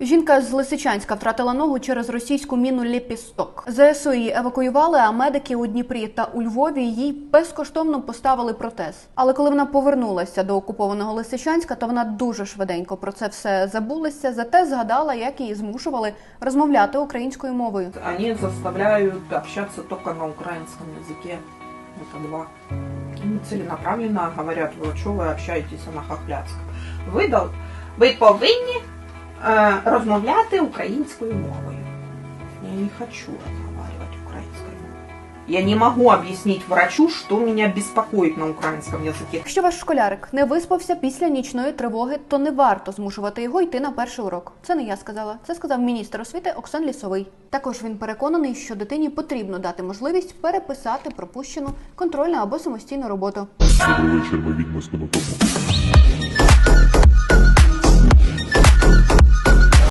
Жінка з Лисичанська втратила ногу через російську міну Лєпісток. ЗСУ її евакуювали, а медики у Дніпрі та у Львові їй безкоштовно поставили протез. Але коли вона повернулася до окупованого Лисичанська, то вона дуже швиденько про це все забулася. Зате згадала, як її змушували розмовляти українською мовою. Они заставляют общаться только на украинском языке. Это два. Они целенаправленно говорят, вот что вы общаетесь на хохляцьком. Ви, дол- ви повинні е, розмовляти українською мовою. Я не хочу разговаривать украинской мовой. Я не могу объяснить врачу, что меня беспокоит на украинском языке. Якщо ваш школярик не виспався після нічної тривоги, то не варто змушувати його йти на перший урок. Це не я сказала. Це сказав міністр освіти Оксан Лісовий. Також він переконаний, що дитині потрібно дати можливість переписати пропущену контрольну або самостійну роботу. Добрий вечір, ми з конотопу.